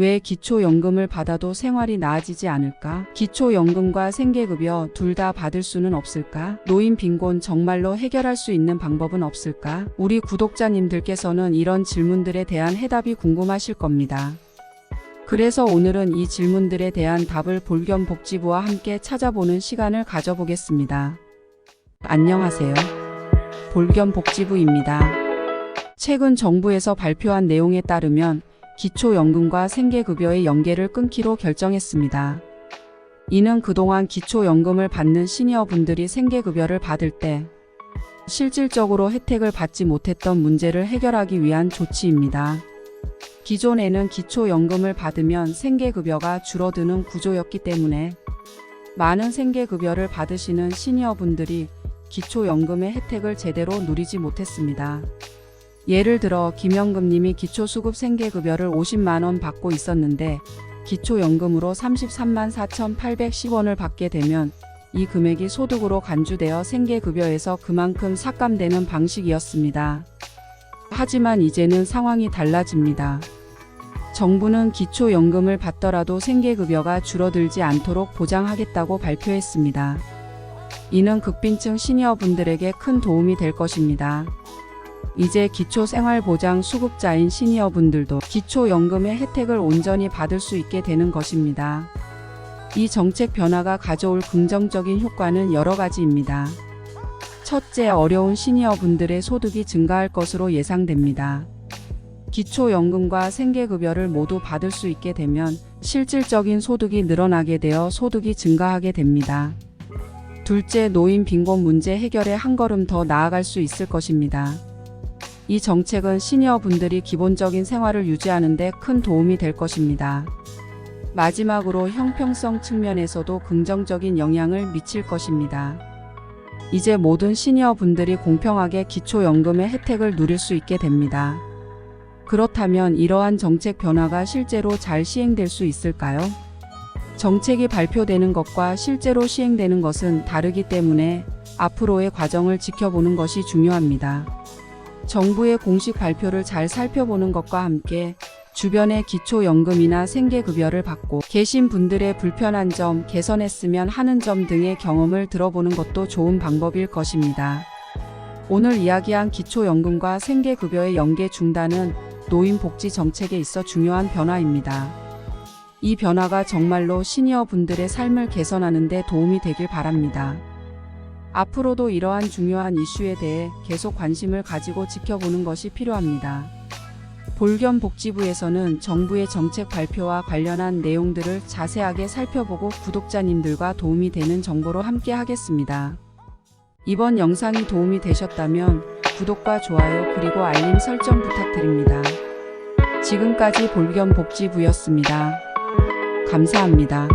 왜 기초연금을 받아도 생활이 나아지지 않을까? 기초연금과 생계급여 둘 다 받을 수는 없을까? 노인 빈곤 정말로 해결할 수 있는 방법은 없을까? 우리 구독자님들께서는 이런 질문들에 대한 해답이 궁금하실 겁니다. 그래서 오늘은 이 질문들에 대한 답을 볼겸복지부와 함께 찾아보는 시간을 가져보겠습니다. 안녕하세요. 볼겸복지부입니다. 최근 정부에서 발표한 내용에 따르면 기초연금과 생계급여의 연계를 끊기로 결정했습니다. 이는 그동안 기초연금을 받는 시니어분들이 생계급여를 받을 때 실질적으로 혜택을 받지 못했던 문제를 해결하기 위한 조치입니다. 기존에는 기초연금을 받으면 생계급여가 줄어드는 구조였기 때문에 많은 생계급여를 받으시는 시니어분들이 기초연금의 혜택을 제대로 누리지 못했습니다. 예를 들어 김영금님이 기초수급 생계급여를 50만 원 받고 있었는데 기초연금으로 33만 4,810원을 받게 되면 이 금액이 소득으로 간주되어 생계급여에서 그만큼 삭감되는 방식이었습니다. 하지만 이제는 상황이 달라집니다. 정부는 기초연금을 받더라도 생계급여가 줄어들지 않도록 보장하겠다고 발표했습니다. 이는 극빈층 시니어분들에게 큰 도움이 될 것입니다. 이제 기초생활보장 수급자인 시니어분들도 기초연금의 혜택을 온전히 받을 수 있게 되는 것입니다. 이 정책 변화가 가져올 긍정적인 효과는 여러 가지입니다. 첫째, 어려운 시니어분들의 소득이 증가할 것으로 예상됩니다. 기초연금과 생계급여를 모두 받을 수 있게 되면 실질적인 소득이 늘어나게 되어 소득이 증가하게 됩니다. 둘째, 노인 빈곤 문제 해결에 한 걸음 더 나아갈 수 있을 것입니다. 이 정책은 시니어분들이 기본적인 생활을 유지하는 데 큰 도움이 될 것입니다. 마지막으로 형평성 측면에서도 긍정적인 영향을 미칠 것입니다. 이제 모든 시니어분들이 공평하게 기초연금의 혜택을 누릴 수 있게 됩니다. 그렇다면 이러한 정책 변화가 실제로 잘 시행될 수 있을까요? 정책이 발표되는 것과 실제로 시행되는 것은 다르기 때문에 앞으로의 과정을 지켜보는 것이 중요합니다. 정부의 공식 발표를 잘 살펴보는 것과 함께 주변의 기초연금이나 생계급여를 받고 계신 분들의 불편한 점, 개선했으면 하는 점 등의 경험을 들어보는 것도 좋은 방법일 것입니다. 오늘 이야기한 기초연금과 생계급여의 연계 중단은 노인복지 정책에 있어 중요한 변화입니다. 이 변화가 정말로 시니어 분들의 삶을 개선하는 데 도움이 되길 바랍니다. 앞으로도 이러한 중요한 이슈에 대해 계속 관심을 가지고 지켜보는 것이 필요합니다. 볼겸 복지부에서는 정부의 정책 발표와 관련한 내용들을 자세하게 살펴보고 구독자님들과 도움이 되는 정보로 함께 하겠습니다. 이번 영상이 도움이 되셨다면 구독과 좋아요 그리고 알림 설정 부탁드립니다. 지금까지 볼겸 복지부였습니다. 감사합니다.